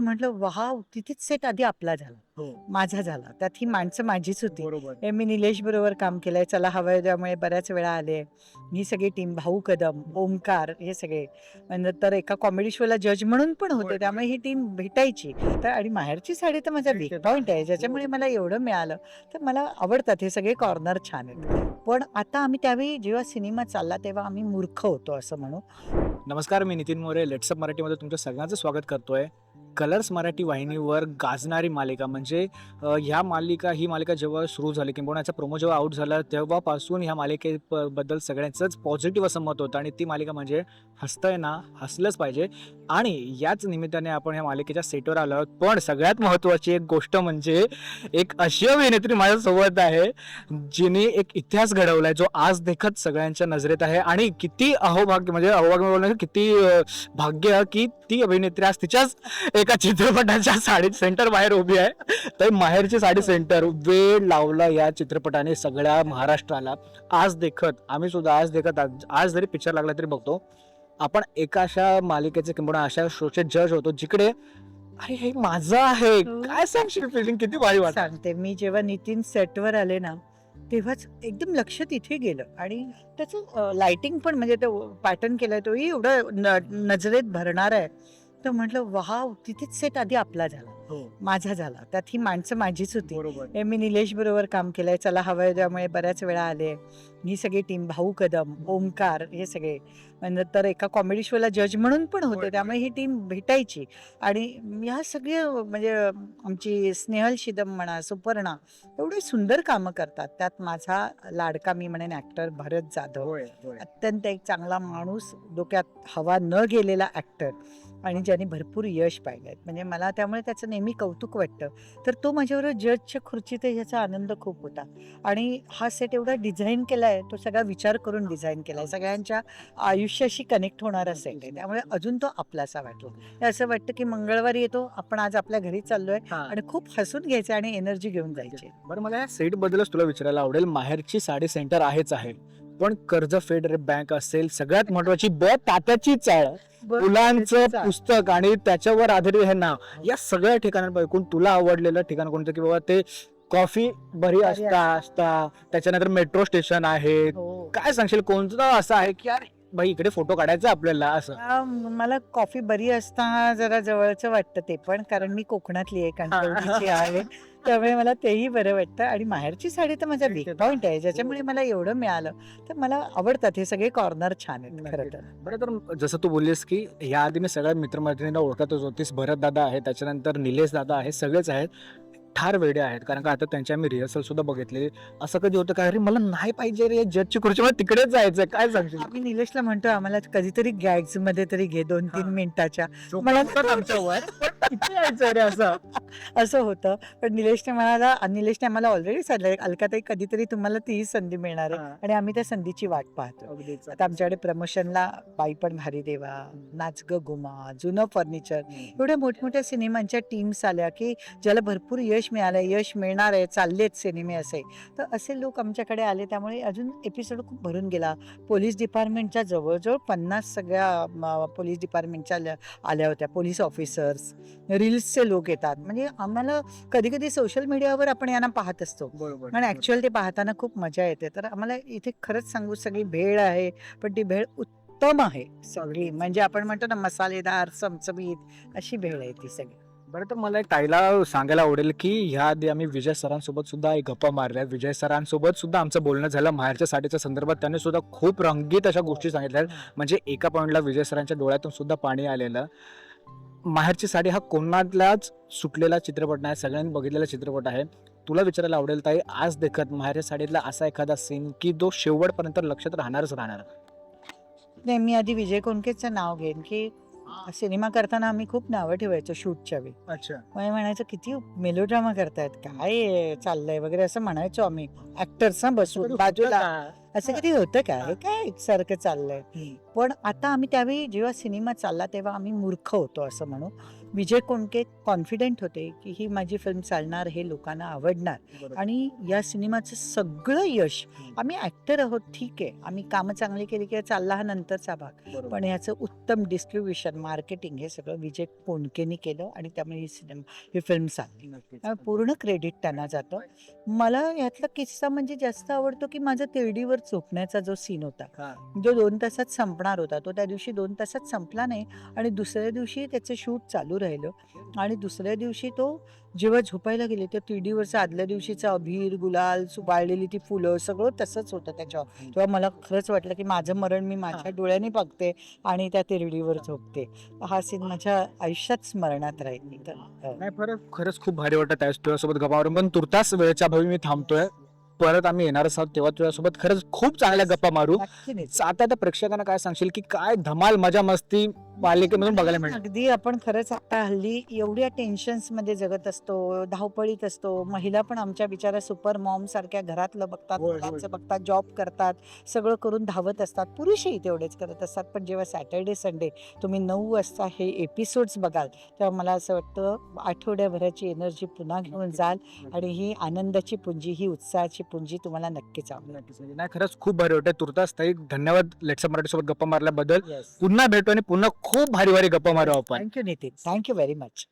म्हटलं वाव तिथेच सेट आधी आपला झाला हो. माझा झाला. त्यात ही माणसं माझीच होती. हे मी निलेश बरोबर काम केलंय चला हवं त्यामुळे बऱ्याच वेळा आले. ही सगळी टीम भाऊ कदम ओमकार हे सगळे. नंतर एका कॉमेडी शोला जज म्हणून पण. होते त्यामुळे ही टीम भेटायची. तर आणि माहेरची साडी तर माझा वीक पॉईंट आहे ज्याच्यामुळे मला एवढं मिळालं. तर मला आवडतात हे सगळे कॉर्नर छान आहेत. पण आता आम्ही त्यावेळी जेव्हा सिनेमा चालला तेव्हा आम्ही मूर्ख होतो असं म्हणू. नमस्कार मी नितीन मोरे. लेट्सअप मराठीमध्ये तुमचं सगळ्यांचं स्वागत करतोय. कलर्स मराठी वाहिनीवर गाजणारी मालिका. म्हणजे ह्या मालिका ही मालिका जेव्हा सुरू झाली किंवा याचा प्रोमो जेव्हा आउट झाला तेव्हापासून ह्या मालिकेबद्दल सगळ्यांचंच पॉझिटिव्ह असं मत होतं. आणि ती मालिका म्हणजे हसतंय ना हसलंच पाहिजे. आणि याच निमित्ताने आपण ह्या मालिकेच्या सेटवर आलो आहोत. पण सगळ्यात महत्त्वाची एक गोष्ट म्हणजे एक अशी अभिनेत्री माझ्यासोबत आहे जिने एक इतिहास घडवलाय जो आज देखत सगळ्यांच्या नजरेत आहे. आणि किती अहोभाग्य म्हणजे अहोभाग्य किती भाग्य की ती अभिनेत्री आज तिच्याच एक चित्रपटाच्या साडी सेंटर बाहेर उभी आहे. तर माहेरची साडी सेंटर वेळ लावला या चित्रपटाने सगळ्या महाराष्ट्राला. आज देखत आम्ही सुद्धा आज देखत आज- जरी पिक्चर लागला तरी बघतो. आपण एका अशा मालिकेचे किंवा अशा शोचे जज होतो जिकडे अरे हे माझं आहे. हो. काय सांगशील फिलिंग किती भारी वाटत सांगते. मी जेव्हा नितीन सेटवर आले ना तेव्हाच एकदम लक्ष तिथे गेलं. आणि त्याचं लाइटिंग पण म्हणजे तो पॅटर्न केलाय तोही एवढं नजरेत भरणार आहे. तर म्हटलं वाव तिथेच सेट आधी आपला झाला हो. माझा झाला. त्यात ही माणसं माझीच होती. बरोबर. हे मी निलेश बरोबर काम केलंय. चला हवं त्यामुळे बऱ्याच वेळा आले. ही सगळी टीम भाऊ कदम ओमकार हे सगळे. नंतर एका कॉमेडी शोला जज म्हणून पण. होते. त्यामुळे ही टीम भेटायची. आणि ह्या सगळे म्हणजे आमची स्नेहल शिदम म्हणा सुपर्णा एवढे सुंदर कामं करतात. त्यात माझा लाडका मी म्हणेन ऍक्टर भरत जाधव. अत्यंत एक चांगला माणूस डोक्यात हवा न गेलेला ऍक्टर आणि ज्याने भरपूर यश पाहिलंय. म्हणजे मला त्यामुळे त्याचं नेहमी कौतुक वाटतं. तर तो माझ्याबरोबर जजच्या खुर्चीत आहे याचा आनंद खूप होता. आणि हा सेट एवढा डिझाईन केलाय तो सगळा विचार करून डिझाईन केलाय. सगळ्यांच्या आयुष्याशी कनेक्ट होणारा सेट आहे त्यामुळे अजून तो आपलासा वाटतो. हे. असं वाटतं की मंगळवारी येतो आपण आज आपल्या घरी चाललोय आणि खूप हसून घ्यायचे आणि एनर्जी घेऊन जायचे. बरं मला या सेट बद्दलच तुला विचारायला आवडेल. माहेरची साडी सेंटर आहेच आहे. पण कर्ज फेड बँक असेल सगळ्यात महत्वाची ब तात्याची चाळ. मुलांचं पुस्तक आणि त्याच्यावर आधारित हे नाव. या सगळ्या ठिकाणांपैकून तुला आवडलेलं ठिकाण कोणतं? की बाबा ते कॉफी बरी असता असता. त्याच्यानंतर मेट्रो स्टेशन आहे हो. काय सांगशील कोणतं असं आहे की यार भाई इकडे फोटो काढायचा आपल्याला असं? आ, म- मला कॉफी बरी असता जरा जवळचं वाटतं ते पण कारण मी कोकणातली आहे कणकवलीची आहे. त्यामुळे मला तेही बरं वाटतं. आणि माहेरची साडी तर माझा वीक पॉईंट आहे ज्याच्यामुळे मला एवढं मिळालं. तर मला आवडतात हे सगळे कॉर्नर छान आहेत खरं तर. बरं तर जसं तू बोललीस की या आधी मी सगळ्या मित्रमैत्रिणींना ओळखतच होतीस भरत दादा आहे त्याच्यानंतर निलेश दादा आहे सगळेच आहेत. ठार वेडे आहेत. कारण का आता त्यांची आम्ही रिहर्सल सुद्धा बघितली. असं कधी होतं का? अरे मला नाही पाहिजे रे जजची खुर्ची मला तिकडेच जायचं काय सांगशील? आम्ही निलेशला म्हणतो आम्हाला कधीतरी गॅग्समध्ये तरी घे दोन तीन. मिनिटाच्या. मला आमच्यावर. किती यायचं रे असं. असं होतं. पण निलेशने म्हणाला निलेशने आम्हाला ऑलरेडी सांगितलं अलकाताई कधीतरी तुम्हाला तीही संधी मिळणार आहे. आणि आम्ही त्या संधीची वाट पाहतो. आता आमच्याकडे प्रमोशनला बाई पण भारी देवा नाच ग गुमा जुनं फर्निचर. एवढ्या मोठमोठ्या सिनेमांच्या टीम्स आल्या की ज्याला भरपूर यश मिळालंय यश मिळणार आहे चाललेत सिनेमे असे. तर असे लोक आमच्याकडे आले त्यामुळे अजून एपिसोड खूप भरून गेला. पोलीस डिपार्टमेंटच्या जवळजवळ पन्नास सगळ्या पोलीस डिपार्टमेंटच्या आल्या होत्या. पोलीस ऑफिसर्स रील्सचे लोक येतात. म्हणजे आम्हाला कधी कधी सोशल मीडियावर आपण यांना पाहत असतो. बरोबर आणि ऍक्च्युअल ते पाहताना खूप मजा येते. तर आम्हाला इथे खरंच सांगू सगळी भेळ आहे पण ती भेळ उत्तम आहे. सगळी म्हणजे आपण म्हणतो ना मसालेदार चमचमीत अशी भेळ आहे ती सगळी. बरं तर मला एक ताईला सांगायला आवडेल की ह्या आधी आम्ही विजय सरांसोबत सुद्धा एक गप्पा मारल्या. विजय सरांसोबत सुद्धा आमचं बोलणं झालं. माहेरच्या साडीच्या संदर्भात त्यांनी सुद्धा खूप रंगीत अशा गोष्टी सांगितल्या. म्हणजे एका पॉईंटला विजय सरांच्या डोळ्यातून सुद्धा पाणी आलेलं. माहेरची साडी हा कोणातलाच सुटलेला चित्रपट नाही. सगळ्यांनी बघितलेला चित्रपट आहे. तुला विचारायला आवडेल ताई आज देखत माहेरच्या साडीतला असा एखादा सीन की जो शेवटपर्यंत लक्षात राहणारच राहणार? नाही मी आधी विजय कोणकेचं नाव घेईन की सिनेमा करताना आम्ही खूप नावं ठेवायचो शूटच्या वेळी. अच्छा. म्हणायचं किती मेलोड्रामा करतायत? काय हे? चाललंय वगैरे असं म्हणायचो आम्ही. ऍक्टर्स बसून बाजूला. असं कधी होतं का? हे काय एकसारखं चाललंय? पण आता आम्ही त्यावेळी जेव्हा सिनेमा चालला तेव्हा आम्ही मूर्ख होतो असं म्हणू विजय कोणके कॉन्फिडेंट होते की ही माझी फिल्म चालणार हे लोकांना आवडणार. आणि या सिनेमाचं सगळं यश आम्ही ऍक्टर आहोत ठीक आहे. आम्ही कामं चांगली केली की चालला हा नंतरचा भाग. पण याचं उत्तम डिस्ट्रीब्युशन मार्केटिंग हे सगळं विजय कोणकेनी केलं आणि त्यामुळे ही सिनेमा ही फिल्म चालली. पूर्ण क्रेडिट त्यांना जातं. मला यातला किस्सा म्हणजे जास्त आवडतो की माझा तिरडीवर चोपण्याचा जो सीन होता जो दोन तासात संपणार होता तो त्या दिवशी दोन तासात संपला नाही आणि दुसऱ्या दिवशी त्याचं शूट चालू राहिलं. आणि दुसऱ्या दिवशी तो जेव्हा झोपायला गेले त्या तिरडीवरचं आदल्या दिवशीचा अभीर गुलाल वाळलेली ती फुलं सगळं तसंच होतं त्याच्यावर. तेव्हा मला खरंच वाटलं की माझं मरण मी माझ्या डोळ्यांनी बघते आणि त्या तिरडीवर झोपते. हा सीन माझ्या आयुष्यात स्मरणात राहील. नाही परत खरंच खूप भारी वाटत आहे तुझ्यासोबत गप्पा मारून. पण तुर्तास वेळेच्या अभावी मी थांबतोय. परत आम्ही येणारच आहोत तेव्हा तुझ्यासोबत. खरंच खूप चांगल्या गप्पा मारू. आता त्या प्रेक्षकांना काय सांगशील की काय धमाल मजा मस्ती मालिकेमधून बघायला मिळेल अगदी आपण खरंच आता हल्ली एवढ्या टेन्शन्समध्ये जगत असतो धावपळीत असतो. महिला पण आमच्या बिचारा सुपर मॉम सारख्या घरातलं बघतात. मुलांचं बघतात जॉब करतात सगळं करून धावत असतात. पुरुषही तेवढेच करत असतात. पण जेव्हा सॅटर्डे संडे तुम्ही नऊ वाजता हे एपिसोड्स बघाल तेव्हा मला असं वाटतं आठवड्याभराची एनर्जी पुन्हा घेऊन जाल आणि ही आनंदाची पुंजी ही उत्साहाची पुंजी तुम्हाला नक्कीच आवडेल. नक्कीच म्हणजे नाही खरंच खूप भारी वाटतंय तुर्तास ताई धन्यवाद. लेट्सअप मराठी सोबत गप्पा मारल्याबद्दल. पुन्हा भेटू आणि पुन्हा खूप भारी भारी गप्पा मारू आपण. Thank you Nitin thank you very much